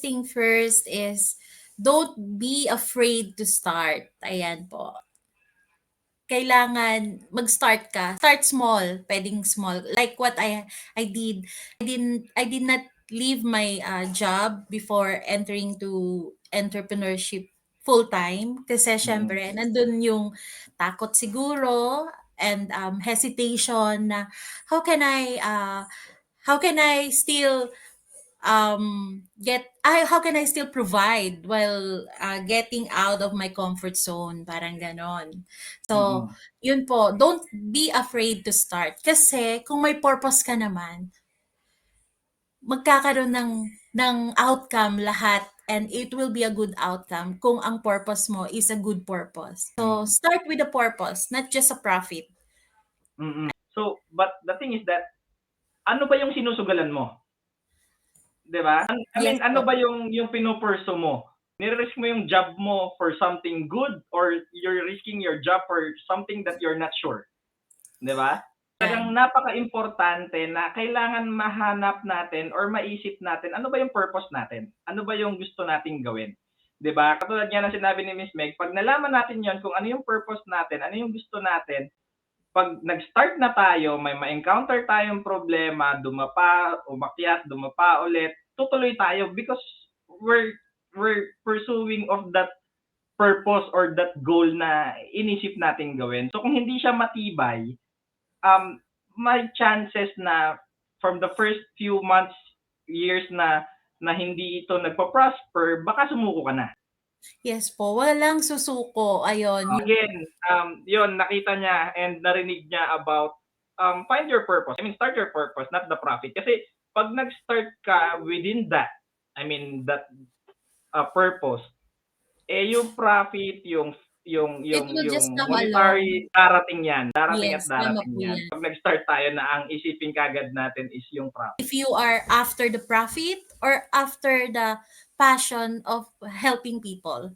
first thing first is don't be afraid to start. Ayan po. Kailangan mag-start ka. Start small, pwedeng small. Like what I I did. I didn't I did not leave my uh, job before entering to entrepreneurship full time kasi syempre nandun yung takot siguro and um, hesitation na how can I uh, how can I still um get I how can I still provide while uh, getting out of my comfort zone parang ganon so Mm. yun po don't be afraid to start kasi kung may purpose ka naman magkakaroon ng ng outcome lahat and it will be a good outcome kung ang purpose mo is a good purpose so start with a purpose not just a profit Mm-mm. So, but the thing is that, ano ba yung sinusugalan mo? 'Di ba? I mean, Yes ano ba yung yung pinupurso mo? Nire-risk mo yung job mo for something good or you're risking your job for something that you're not sure? 'Di ba? Talagang napaka-importante na kailangan mahanap natin or maisip natin ano ba yung purpose natin? Ano ba yung gusto nating gawin? 'Di ba? Katulad nga ng sinabi ni Miss Meg, pag nalaman natin 'yon kung ano yung purpose natin, ano yung gusto natin, pag nag-start na tayo, may ma-encounter tayong problema, dumapa, umakyat, dumapa ulit, tutuloy tayo because we're we're pursuing of that purpose or that goal na inisip nating gawin. So kung hindi siya matibay, um, may chances na from the first few months, years na na hindi ito nagpa-prosper, baka sumuko ka na. yes po walang susuko ayun Again, um, yun, nakita niya and narinig niya about um, find your purpose. I mean, start your purpose, not the profit. Kasi pag nag-start ka within that, I mean, that uh, purpose, eh yung profit, yung yung yung will yung monetary darating yan darating Yes, at darating yan yan. pag nag-start tayo na ang isipin kagad natin is yung profit. If you are after the profit or after the passion of helping people